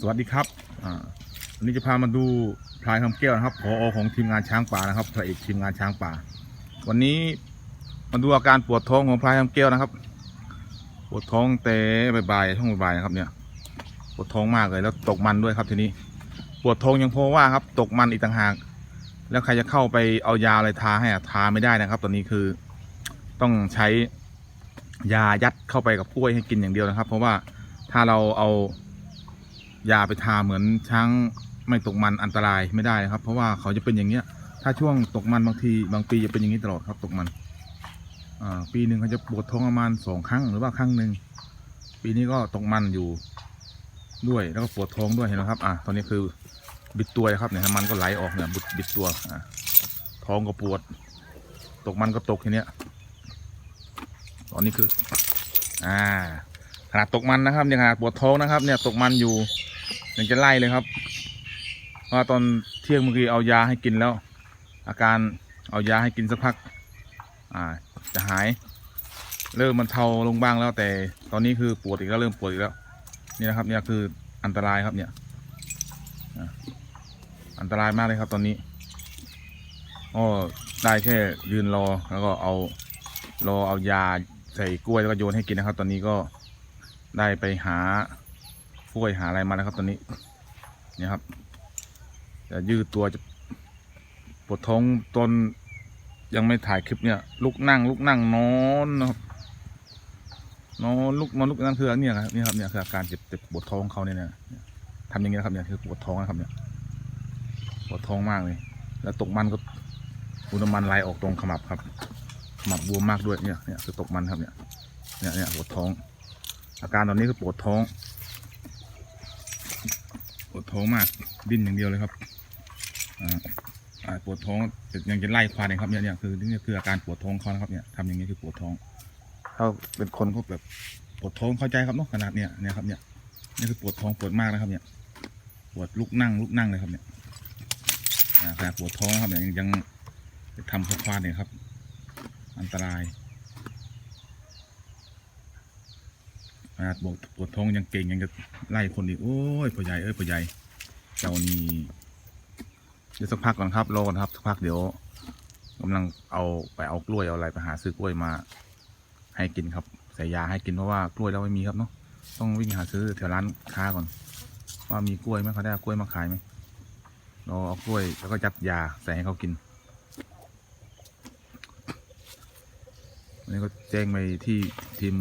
สวัสดีครับอ่าวันนี้จะพามาดูพลายคำแก้วนะครับผอของทีมงานช้างป่านะครับพระเอกทีมงานช้างป่า วันนี้มาดูอาการปวดท้องของพลายคำแก้วนะครับ ปวดท้องแต่บ่ายๆช่วงบ่ายๆนะครับเนี่ยปวดท้องมากเลยแล้วตกมันด้วยครับทีนี้ ปวดท้องยังเพราะว่าครับตกมันอีกต่างหาก แล้วใครจะเข้าไปเอายาอะไรทาให้อะทาไม่ได้นะครับ ตอนนี้คือต้องใช้ยายัดเข้าไปกับกล้วยให้กินอย่างเดียวนะครับ เพราะว่าถ้าเราเอา ยาไปทาเหมือนช้างไม่ตกมันอันตรายไม่ได้ครับ เพราะว่าเขาจะเป็นอย่างเงี้ย ถ้าช่วงตกมันบางทีบางปีจะเป็นอย่างนี้ตลอดครับตกมันปีหนึ่งเขาจะปวดท้องประมาณสองครั้งหรือว่าครั้งหนึ่งปีนี้ก็ตกมันอยู่ด้วยแล้วก็ปวดท้องด้วยเห็นไหมครับ อ่าตอนนี้คือบิดตัวครับเนี่ยน้ำมันก็ไหลออกเนี่ยบิดบิดตัวอ่าท้องก็ปวด ตกมันก็ตกทีเนี้ยตอนนี้คือ อ่าขนาดตกมันนะครับเนี่ยขนาดปวดท้องนะครับ เนี่ยตกมันอยู่ ยังจะไล่เลยครับเพราะว่าตอนเที่ยงเมื่อกี้เอายาให้กินแล้ว อาการเอายาให้กินสักพัก อ่า จะหาย เริ่มมันเทาลงบ้างแล้ว แต่ตอนนี้คือปวดอีกแล้วเริ่มปวดอีกแล้ว นี่นะครับ เนี่ยคืออันตรายครับเนี่ยอันตรายมากเลยครับ ตอนนี้ก็ได้แค่ยืนรอแล้วก็เอารอเอายาใส่กล้วยแล้วก็โยนให้กินนะครับ ตอนนี้ก็ได้ไปหา ล้วยหาอะไรมาแล้วครับตอนนี้เนี่ยครับ จะยืดตัวจะปวดท้องตนยังไม่ถ่ายคลิปเนี่ย ลุกนั่ง ลุกนั่งนอนนะครับนอนลุกนอนลุกนั่นคือเนี่ยครับนี่ครับเนี่ยคืออาการเจ็บเจ็บปวดท้องเขาเนี่ยนะทำอย่างนี้ครับเนี่ยคือปวดท้องนะครับเนี่ยปวดท้องมากเลย แล้วตกมันก็อุณมันไหลออกตรงขมับครับขมับบวมมากด้วยเนี่ยเนี่ยคือตกมันครับเนี่ยเนี่ยเนี่ยปวดท้อง อาการตอนนี้คือปวดท้อง ท้องมากดิ้นอย่างเดียวเลยครับปวดท้องยังจะไล่ควานเองครับเนี่ยเนี่ยคือนี่คืออาการปวดท้องเขานะครับเนี่ยทำอย่างนี้คือปวดท้องถ้าเป็นคนก็แบบปวดท้องเข้าใจครับเนาะขนาดเนี่ยเนี่ยครับเนี่ยนี่คือปวดท้องปวดมากนะครับ เนี่ย ปวดลุกนั่งลุกนั่งเลยครับเนี่ยอ่าขนาดปวดท้องครับเนี่ยยังยังจะทำควานเนี่ยครับ อันตรายขนาดปวดปวดท้องยังเก่งยังจะไล่คนอีกโอ้ยพ่อใหญ่เอ้ยพ่อใหญ่ เจ้านี่เดี๋ยวสักพักก่อนครับรอก่อนครับสักพักเดี๋ยวกำลังเอาไปเอากล้วยเอาอะไรไปหาซื้อกล้วยมา ให้กินครับใส่ยาให้กินเพราะว่ากล้วยเราไม่มีครับเนาะต้องวิ่งหาซื้อแถวร้านค้าก่อน ว่ามีกล้วยไหมเขาได้กล้วยมาขายไหมเราเอากล้วยแล้วก็ยัดยาใส่ให้เขากินวันนี้ก็แจ้งไปที่ทีม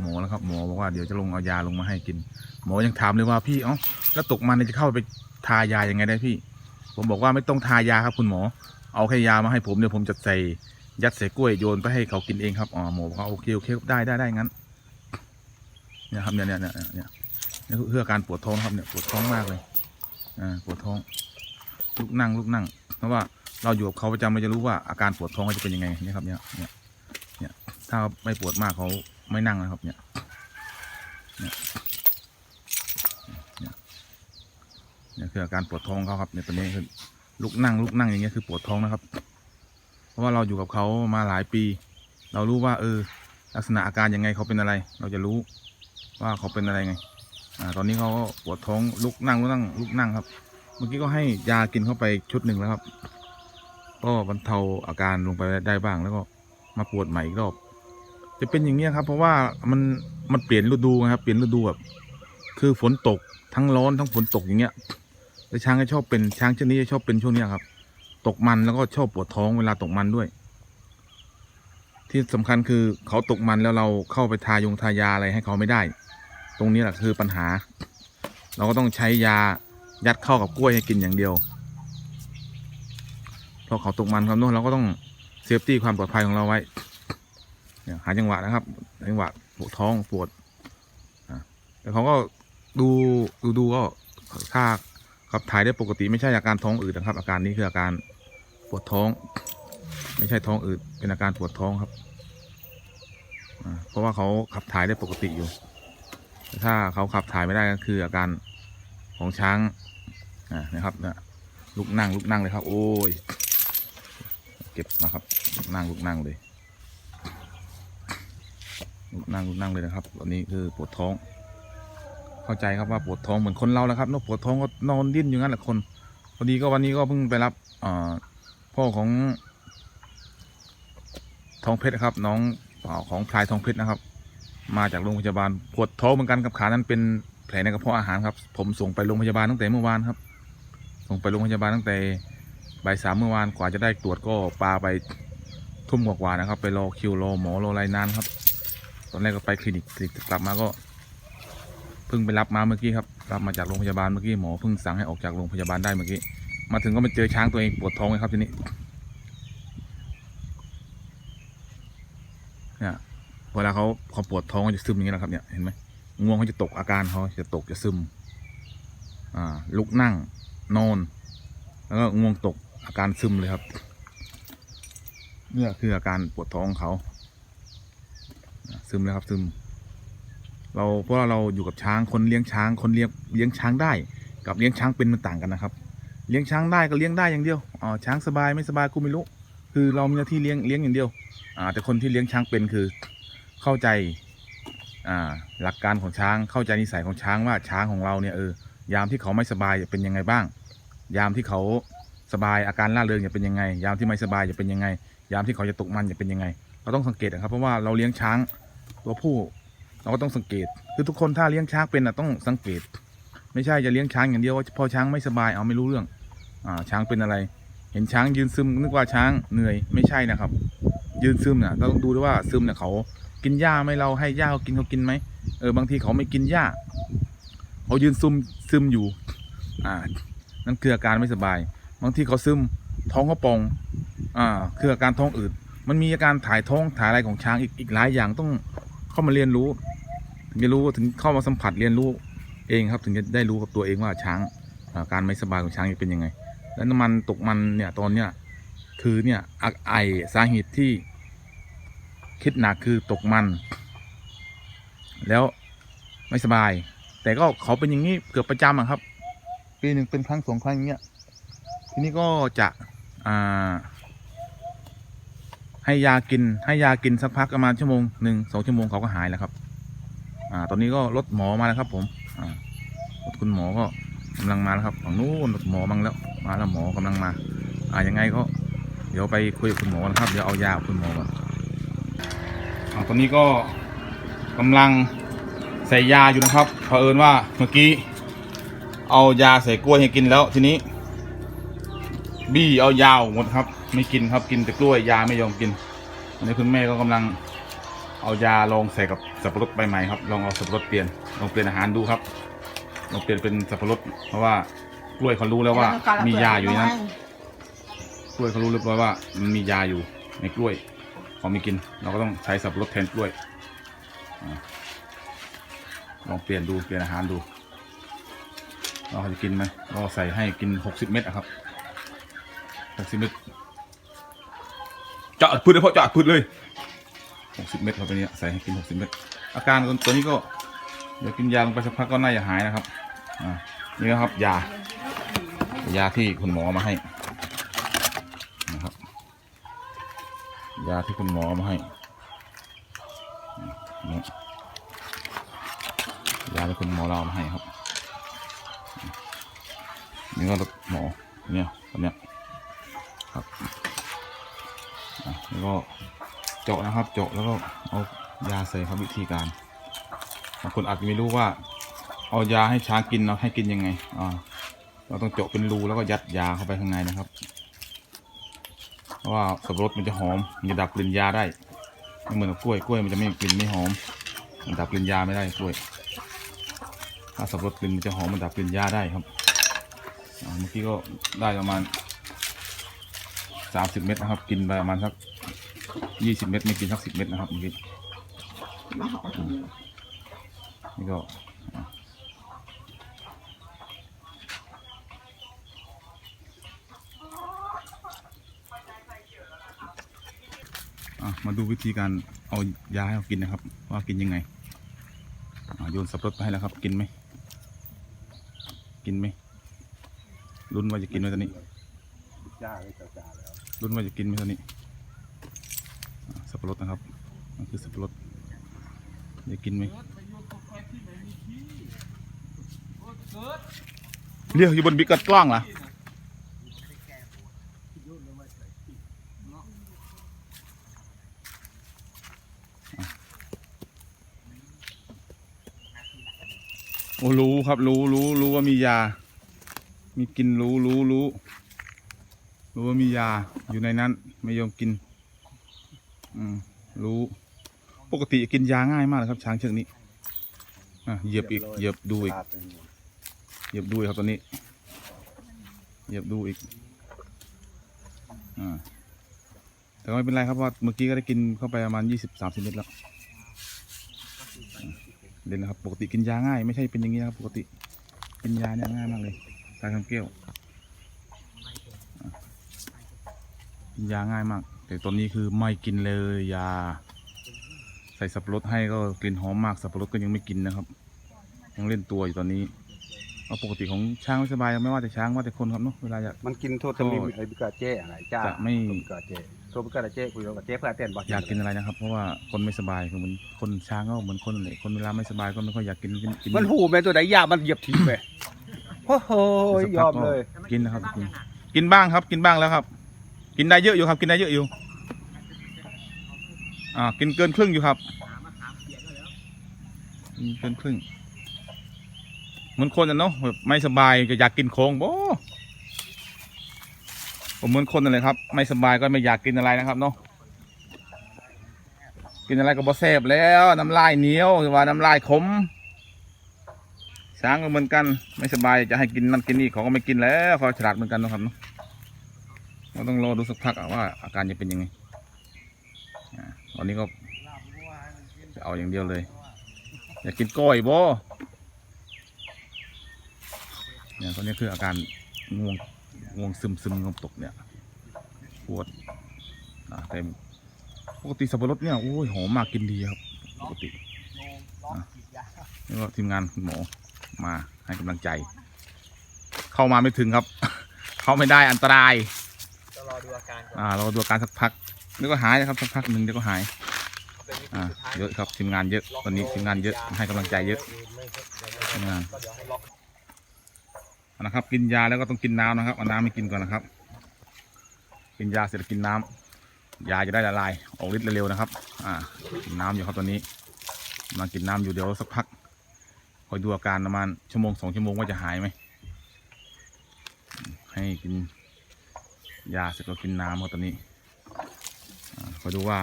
หมอแล้วครับหมอบอกว่าเดี๋ยวจะลงเอายาลงมาให้กิน หมอยังถามเลยว่าพี่เอ้าแล้วตกมันเนี่ยจะเข้าไป ทายายังไงได้พี่ ผมบอกว่าไม่ต้องทายาครับคุณหมอ เอาแค่ยามาให้ผมเดี๋ยวผมจะใส่ยัดใส่กล้วยโยนไปให้เขากินเองครับอ๋อหมอบอกว่าโอเคโอเคได้ได้ได้งั้นเนี่ยครับเนี่ยเนี่ยเนี่ยเนี่ยนี่เพื่อการปวดท้องครับเนี่ยปวดท้องมากเลยอ่าปวดท้อง ลุกนั่งลุกนั่ง เพราะว่าเราอยู่กับเขาประจำเราจะรู้ว่าอาการปวดท้องเขาจะเป็นยังไงเนี่ยครับเนี่ยเนี่ยเนี่ยถ้าไม่ปวดมากเขาไม่นั่งนะครับเนี่ยเนี่ยเนี่ยคืออาการปวดท้องเขาครับเนี่ยตัวนี้คือลุกนั่งลุกนั่งอย่างเงี้ยคือปวดท้องนะครับ เพราะว่าเราอยู่กับเขามาหลายปี เรารู้ว่า เออ ลักษณะอาการยังไงเขาเป็นอะไร เราจะรู้ว่าเขาเป็นอะไรไง อ่า ตอนนี้เขาก็ปวดท้องลุกนั่งลุกนั่งลุกนั่งครับ เมื่อกี้ก็ให้ยากินเข้าไปชุดหนึ่งแล้วครับ ก็บรรเทาอาการลงไปได้บ้างแล้วก็มาปวดใหม่อีกรอบ จะเป็นอย่างนี้ยครับ เพราะว่ามันมันเปลี่ยนฤดูนะครับ เปลี่ยนฤดูแบบคือฝนตกทั้งร้อนทั้งฝนตกอย่างเงี้ย แล้วช้างก็ชอบเป็นช้างชนิดนี้จะชอบเป็นช่วงนี้ครับ ตกมันแล้วก็ชอบปวดท้องเวลาตกมันด้วย ที่สำคัญคือเขาตกมันแล้วเราเข้าไปทายงทายาอะไรให้เขาไม่ได้ ตรงนี้แหละคือปัญหา เราก็ต้องใช้ยายัดเข้ากับกล้วยให้กินอย่างเดียวเพราะเขาตกมันครับเนอะเราก็ต้องเซฟตี้ความปลอดภัยของเราไว้เนี่ยหาจังหวะนะครับจังหวะปวดท้องปวดแต่เขาก็ดูดูดูก็ถ้า ขับถ่ายได้ปกติไม่ใช่อาการท้องอืดนะครับ อาการนี้คืออาการปวดท้อง ไม่ใช่ท้องอืดเป็นอาการปวดท้องครับเพราะว่าเขาขับถ่ายได้ปกติอยู่แต่ถ้าเขาขับถ่ายไม่ได้ก็คืออาการของช้างนะครับนะลุกนั่งลุกนั่งเลยครับ โอ้ย เก็บนะครับนั่งลุกนั่งเลยลุกนั่งลุกนั่งเลยนะครับตอนนี้คือปวดท้อง เข้าใจครับว่าปวดท้องเหมือนคนเราแหล้วครับนอะปวดท้องก็นอนดิ้นอยู่งั้นแหละคนพอดีก็วันนี้ก็เพิ่งไปรับอพ่อของทองเพชรครับ น้องเป่าของพลายทองเพชรนะครับ มาจากโรงพยาบาลปวดท้องเหมือนกันกับขานั้นเป็นแผลในกระเพาะอาหารครับ ผมส่งไปโรงพยาบาลตั้งแต่เมื่อวานครับ ส่งไปโรงพยาบาลตั้งแต่บ่ายสามเมื่อวานกว่าจะได้ตรวจก็ปาไปทุ่มกว่าๆนะครับ ไปรอคิวรอหมอรออะไรนานครับ ตอนแรกก็ไปคลินิกคลินิกกลับมาก็ เพิ่งไปรับมาเมื่อกี้ครับรับมาจากโรงพยาบาลเมื่อกี้หมอเพิ่งสั่งให้ออกจากโรงพยาบาลได้เมื่อกี้มาถึงก็มาเจอช้างตัวเองปวดท้องเลยครับทีนี้เนี่ยเวลาเขาเขาปวดท้องเขาจะซึมอย่างนี้แหละครับเนี่ยเห็นไหมง่วงเขาจะตกอาการเขาจะตกจะซึม อ่า ลุกนั่ง นอน แล้วก็ง่วงตกอาการซึมเลยครับเนี่ยคืออาการปวดท้องของเขาอ่าซึมเลยครับซึม เราเพราะว่าเราอยู่กับช้างคนเลี้ยงช้างคนเลี้ยงเลี้ยงช้างได้ กับเลี้ยงช้างเป็นมันต่างกันนะครับ เลี้ยงช้างได้ก็เลี้ยงได้อย่างเดียวอ๋อช้างสบายไม่สบายกูไม่รู้คือเรามีหน้าที่เลี้ยงเลี้ยงอย่างเดียวอ่าแต่คนที่เลี้ยงช้างเป็นคือเข้าใจอ่าหลักการของช้างเข้าใจนิสัยของช้างว่าช้างของเราเนี่ยเออยามที่เขาไม่สบายจะเป็นยังไงบ้าง ยามที่เขาสบายอาการล่าเริงจะเป็นยังไง ยามที่ไม่สบายจะเป็นยังไง ยามที่เขาจะตกมันจะเป็นยังไง เราต้องสังเกตนะครับเพราะว่าเราเลี้ยงช้างตัวผู้ เราก็ต้องสังเกต คือทุกคนถ้าเลี้ยงช้างเป็นอะต้องสังเกต ไม่ใช่จะเลี้ยงช้างอย่างเดียวว่าพอช้างไม่สบายเอาไม่รู้เรื่อง อ่าช้างเป็นอะไร เห็นช้างยืนซึมนึกว่าช้างเหนื่อยไม่ใช่นะครับ ยืนซึมเนี่ยเราต้องดูด้วยว่าซึมเนี่ยเขา กินหญ้าไหมเราให้หญ้าเขากินเขากินไหมเออบางทีเขาไม่กินหญ้าเขายืนซึมซึมอยู่ อ่านั่นคืออาการไม่สบาย บางทีเขาซึมท้องเขาปอง อ่า คืออาการท้องอืด มันมีอาการถ่ายท้องถ่ายอะไรของช้างอีกอีกหลายอย่างต้องเข้ามาเรียนรู้ ถึงจะรู้ถึงเข้ามาสัมผัสเรียนรู้เองครับถึงจะได้รู้กับตัวเองว่าช้างการไม่สบายของช้างเป็นยังไง และน้ำมันตกมันเนี่ยตอนเนี้ยคือเนี่ยอักไอสาเหตุที่คิดหนักคือตกมัน แล้วไม่สบาย แต่ก็เขาเป็นอย่างนี้เกือบประจำครับปีหนึ่งเป็นครั้งสองครั้งอย่างเงี้ยทีนี้ก็จะอ่าให้ยากินให้ยากินสักพักประมาณชั่วโมงหนึ่งสองชั่วโมงเขาก็หายแล้วครับ อ่า ตอนนี้ก็รถหมอมาแล้วครับ ผมอ่ารถคุณหมอก็กำลังมาแล้วครับฝั่งนู้นรถหมอมังแล้ว มาแล้วหมอกำลังมา อ่ายังไงก็เดี๋ยวไปคุยกับคุณหมอนะครับเดี๋ยวเอายาคุณหมอก่อนอ่าตอนนี้ก็กำลังใส่ยาอยู่นะครับเผอิญว่าเมื่อกี้เอายาใส่กล้วยให้กินแล้วทีนี้ บี้เอายาวหมดครับ ไม่กินครับกินแต่กล้วยยาไม่ยอมกินอันนี้คุณแม่ก็กำลังเอายาลองใส่กับ สับปะรดใบใหม่ครับ ลองเอาสับปะรดเปลี่ยน ลองเปลี่ยนอาหารดูครับ ลองเปลี่ยนเป็นสับปะรด เพราะว่ากล้วยเขารู้แล้วว่า มียาอยู่ในนั้น กล้วยเขารู้เรียบร้อยว่ามันมียาอยู่ในกล้วยเขาไม่กิน เราก็ต้องใช้สับปะรดแทนกล้วยอาลองเปลี่ยนดู เปลี่ยนอาหารดู เราจะกินไหมเราใส่ให้กินหกสิบเม็ดอะครับหกสิบเม็ดเจาะพืชเลยเพราะเจาะพืชเลย หกสิบเม็ดเข้าไปเนี้ยใส่ให้กินหกสิบเม็ดอาการตัวนี้ก็เดี๋ยวกินยาลงไปสักพักก็น่าจะหายนะครับอ่านี่นะครับยายาที่คุณหมอมาให้นะครับ ยาที่คุณหมอมาให้นี่ยาที่คุณหมอเรามาให้ครับนี่ก็รหมอเนี่ยคนเนี้ยครับอะแล้วก็ เจาะนะครับ เจาะแล้วก็เอายาใส่ครับวิธีการบางคนอาจจะไม่รู้ว่า เอายาให้ช้างกินเราให้กินยังไงอ่าเราต้องเจาะเป็นรูแล้วก็ยัดยาเข้าไปข้างในนะครับเพราะว่าสับปะรดมันจะหอมมันจะดับกลิ่นยาได้ไม่เหมือนกับกล้วยกล้วยมันจะไม่กลิ่นไม่หอม มันดับกลิ่นยาไม่ได้กล้วย ถ้าสับปะรดกลิ่นมันจะหอมมันดับกลิ่นยาได้ครับเมื่อกี้ก็ได้ประมาณสามสิบเม็ดนะครับ กินไปประมาณสัก ยี่สิบเม็ดไม่กินสักสิบเม็ดนะครับเมื่อกี้นี่ก็อะอะมาดูวิธีการเอายาให้เขากินนะครับ ว่ากินยังไงอะโยนสับปะรดไปให้แล้วครับ กินไหมกินไหมลุ้นว่าจะกินไหมตอนนี้จ้าเลยจ้าจ้าแล้วรุ่นว่าจะกินไหมตอนนี้อ่าสั บปะรดนะครับนั่นคือสับปะรดจะกินไหมเรียกอยู่บนบิ๊กกัดกล้องเหรอโอ้รู้ครับ รู้รู้รู้ว่ามียา มีกินรู้รู้รู้รู้ว่ามียาอยู่ในนั้นไม่ยอมกิน อืมรู้ ปกติกินยาง่ายมากเลยครับ ช้างเชือกนี้อะเหยียบอีกเหยียบดูอีกเหยียบดูอีกครับตัวนี้เหยียบดูอีกอ่าแต่ก็ไม่เป็นไรครับเพราะว่าเมื่อกี้ก็ได้กินเข้าไปประมาณยี่สิบสามสิบเม็ดแล้วเด่นนะครับ ปกติกินยาง่าย ไม่ใช่เป็นอย่างนี้ครับ ปกติกินยาเนี่ยง่ายมากเลยตายคำเกี้ยวกินยาง่ายมาก แต่ตอนนี้คือไม่กินเลยยา ใส่สับปะรดให้ก็กลิ่นหอมมากสับปะรดก็ยังไม่กินนะครับ ยังเล่นตัวอยู่ตอนนี้เอาปกติของช้างไม่สบายไม่ว่าแต่ช้างว่าแต่คนครับเนาะเวลาจะ มันกินโทษทำลิมไอ้บิกาเจ้อะไรจ้าจะไม่ บิกาเจ้ตัวบิกาเจ้คุยกับเจ้เพื่อเต้นบอกอยากกินอะไรนะครับ เพราะว่าคนไม่สบายคือเหมือนคนช้างก็เหมือนคนเลยคนเวลาไม่สบายก็ไม่ค่อยอยากกินกินกินมันหูแม่ตัวไหนยามันเหยียบทิ้งไปโอ้โหสักยพัอกมก็เลย กินนะครับกินกินบ้างครับ กินบ้างแล้วครับ กินได้เยอะอยู่ครับ กินได้เยอะอยู่ อ่า กินเกินครึ่งอยู่ครับกินเกินครึ่ง เหมือนคนอะเนาะแบบไม่สบายจะอยากกินโค้งโบผมเหมือนคนนั่นเลยครับ ไม่สบายก็ไม่อยากกินอะไรนะครับเนาะกินอะไรก็บ่แซ่บแล้วน้ำลายเหนียวหรือว่าน้ำลายขมช้างก็เหมือนกัน ไม่สบายจะให้กินนั่นกินนี่เขาก็ไม่กินแล้วเขาฉลาดเหมือนกันนะครับเนาะ เราต้องรอดูสักพักว่าอาการจะเป็นยังไงอ่าตอนนี้ก็จะเอาอย่างเดียวเลย อยากกินก้อยบ่เนี่ยตอนนี้คืออาการง่วงง่วงซึมซึมงมตกเนี่ยปวดอ่าแต่ปกติสับปะรดเนี่ยโอ้ยหอมมากกินดีครับปกตินี่ก็ทีมงานคุณหมอมาให้กำลังใจ เข้ามาไม่ถึงครับ เข้าไม่ได้อันตราย อดูอาการก่อนอ่าเราดูอาการสักพักเดี๋ยวก็หายนะครับสักพักหนึ่งเดี๋ยวก็หายเป็นวิธีอ่าสุดท้ายเยอะครับทีมงานเยอะตอนนี้ทีมงานเยอะให้กำลังใจเยอะทีมงาน ก็เดี๋ยวให้ล็อกนะครับ กินยาแล้วก็ต้องกินน้ำนะครับเอาน้ำไม่กินก่อนนะครับ กินยาเสร็จแล้วกินน้ำยาจะได้ละลายออกฤทธิ์เร็วๆนะครับ อ่ากินน้ำอยู่ครับตอนนี้กำลังกินน้ำอยู่เดี๋ยวสักพักคอยดูอาการประมาณชั่วโมงสองชั่วโมงว่าจะหายไหมให้กิน ยาเสร็จก็กินน้ำครับตอนนี้คอยดูว่า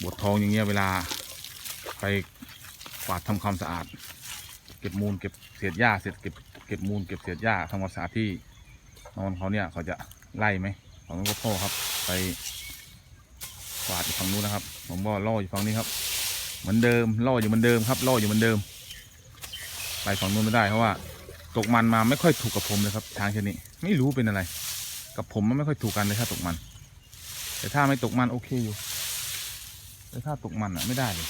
ปวดท้องอย่างเงี้ยเวลาไปกวาดทำความสะอาด เก็บมูลเก็บเศษหญ้าเสร็จเก็บเก็บมูลเก็บเศษหญ้าทำความสะอาดที่นอนเขาเนี่ยเขาจะไล่ไหมของก็พ่อครับ ไปกวาดอยู่ฝั่งนู้นนะครับ ผมก็ล่ออยู่ฝั่งนี้ครับ เหมือนเดิมล่ออยู่เหมือนเดิมครับล่ออยู่เหมือนเดิม ไปฝั่งนู้นไม่ได้เพราะว่า ตกมันมาไม่ค่อยถูกกับผมเลยครับช้างชนิดไม่รู้เป็นอะไร กับผมมันไม่ค่อยถูกกันเลยถ้าตกมัน แต่ถ้าไม่ตกมันโอเคอยู่แต่ถ้าตกมันอะไม่ได้เลย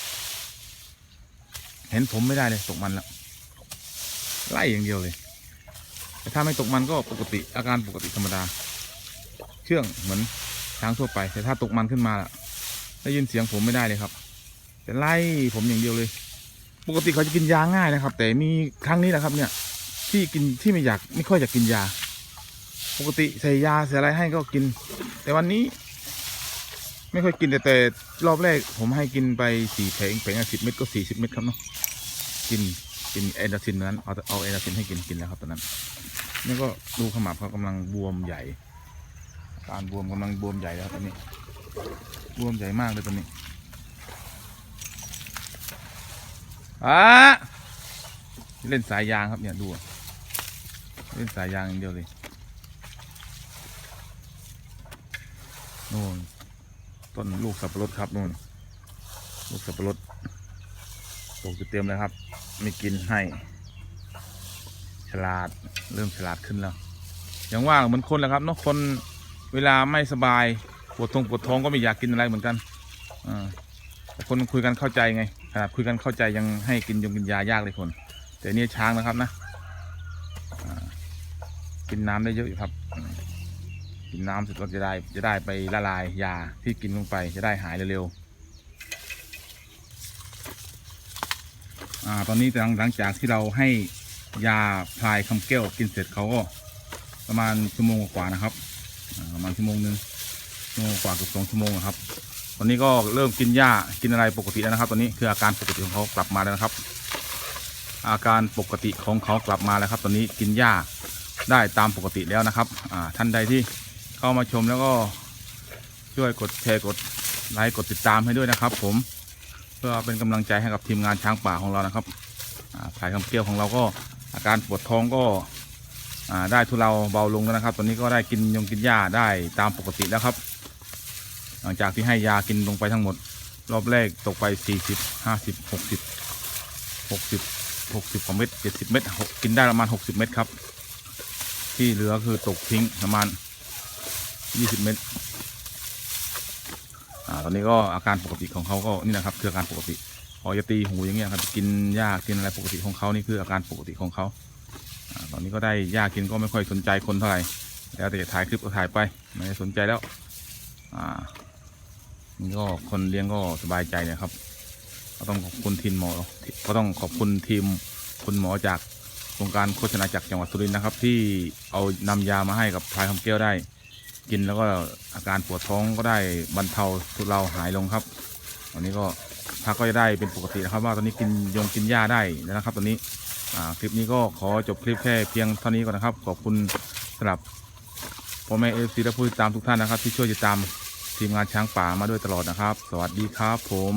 เห็นผมไม่ได้เลยตกมันแล้วไล่อย่างเดียวเลย แต่ถ้าไม่ตกมันก็ปกติอาการปกติธรรมดา เชื่องเหมือนช้างทั่วไป แต่ถ้าตกมันขึ้นมาล่ะได้ยินเสียงผมไม่ได้เลยครับจะไล่ผมอย่างเดียวเลย ปกติเขาจะกินยาง่ายนะครับ แต่มีครั้งนี้แหละครับ เนี่ย ที่กินที่ไม่อยากไม่ค่อยอยากกินยา ปกติใส่ยาใส่อะไรให้ก็กิน แต่วันนี้ ไม่ค่อยกินแต่แต่รอบแรก ผมให้กินไปสี่แผงแผงละสิบเม็ดก็สี่สิบเม็ดครับเนาะกินกินเอนดาซินนั้นเอาเอาเอนดาซินให้กินกินแล้วครับตอนนั้นนี่ก็ดูขมับเขากำลังบวมใหญ่ การบวมกำลังบวมใหญ่แล้วตอนนี้ บวมใหญ่มากเลยตอนนี้อะเล่นสายยางครับเนี่ยดูเล่นสายยางอย่างเดียวเลย น่นต้นลูกสับปะรดครับนู่น ลูกสับปะรดปลูกอยู่เต็มเลยครับ ไม่กินให้ ฉลาดเริ่มฉลาดขึ้นแล้วอย่างว่าเหมือนคนแหละครับเนาะคนเวลาไม่สบายปวดท้องปวดท้องก็ไม่อยากกินอะไรเหมือนกันอ่าแต่คนคุยกันเข้าใจไงขนาดคุยกันเข้าใจยังให้กินยงกินยายากเลยคน แต่นี่ช้างนะครับนะกินน้ำได้เยอะอยู่ครับ กินน้ำเสร็จก็จะได้จะได้ไปละลายยาที่กินลงไปจะได้หายเร็วๆอ่าตอนนี้หลังหลังจากที่เราให้ยาพลายคำแก้วกินเสร็จเขาก็ประมาณชั่วโมงกว่านะครับประมาณชั่วโมงหนึ่งชั่วโมงกว่าเกือบสองชั่วโมงอะครับ ตอนนี้ก็เริ่มกินหญ้ากินอะไรปกติแล้วนะครับ ตอนนี้คืออาการปกติของเขากลับมาแล้วนะครับ อาการปกติของเขากลับมาแล้วครับ ตอนนี้กินหญ้าได้ตามปกติแล้วนะครับท่านใดที่ เข้ามาชมแล้วก็ช่วยกดแชร์กดไลค์กดติดตามให้ด้วยนะครับ ผมเพื่อเป็นกำลังใจให้กับทีมงานช้างป่าของเรานะครับอ่ายคำเกี้ยวของเราก็อาการปวดท้องก็ได้ทุเลาเบาลงแล้วนะครับ ตอนนี้ก็ได้กินยงกินหญ้าได้ตามปกติแล้วครับ หลังจากที่ให้ยากินลงไปทั้งหมด รอบแรกตกไปสี่สิบห้าสิบหกสิบหกสิบหกสิบกว่าเม็ดเจ็ดสิบเม็ดกกินได้ประมาณหกสิบเม็ดครับ ที่เหลือคือตกทิ้งประมาณ ยี่สิบเม็ดอ่าตอนนี้ก็อาการปกติของเขาก็นี่นะครับ คืออาการปกติพอจะตีหูอย่างเงี้ยครับกินหญ้ากินอะไรปกติของเขานี่คืออาการปกติของเขาอ่าตอนนี้ก็ได้หญ้ากินก็ไม่ค่อยสนใจคนเท่าไหร่แล้วแต่จะถ่ายคลิปก็ถ่ายไปไม่สนใจแล้ว อ่านี่ก็คนเลี้ยงก็สบายใจนะครับ ก็ต้องขอบคุณทีมหมอ ก็ต้องขอบคุณทีมคุณหมอจากโครงการโฆษณาจากจังหวัดสุรินทร์นะครับ ที่เอานำยามาให้กับพลายคำแก้วได้ กินแล้วก็อาการปวดท้องก็ได้บรรเทาทุเลาหายลงครับตอนนี้ก็พักก็จะได้เป็นปกตินะครับ ว่าตอนนี้กินยงกินหญ้าได้แล้วนะครับ ตอนนี้คลิปนี้ก็ขอจบคลิปแค่เพียงเท่านี้ก่อนนะครับ ขอบคุณสำหรับพ่อแม่เอฟซีและผู้ติดตามทุกท่านนะครับ ที่ช่วยติดตามทีมงานช้างป่ามาด้วยตลอดนะครับ สวัสดีครับผม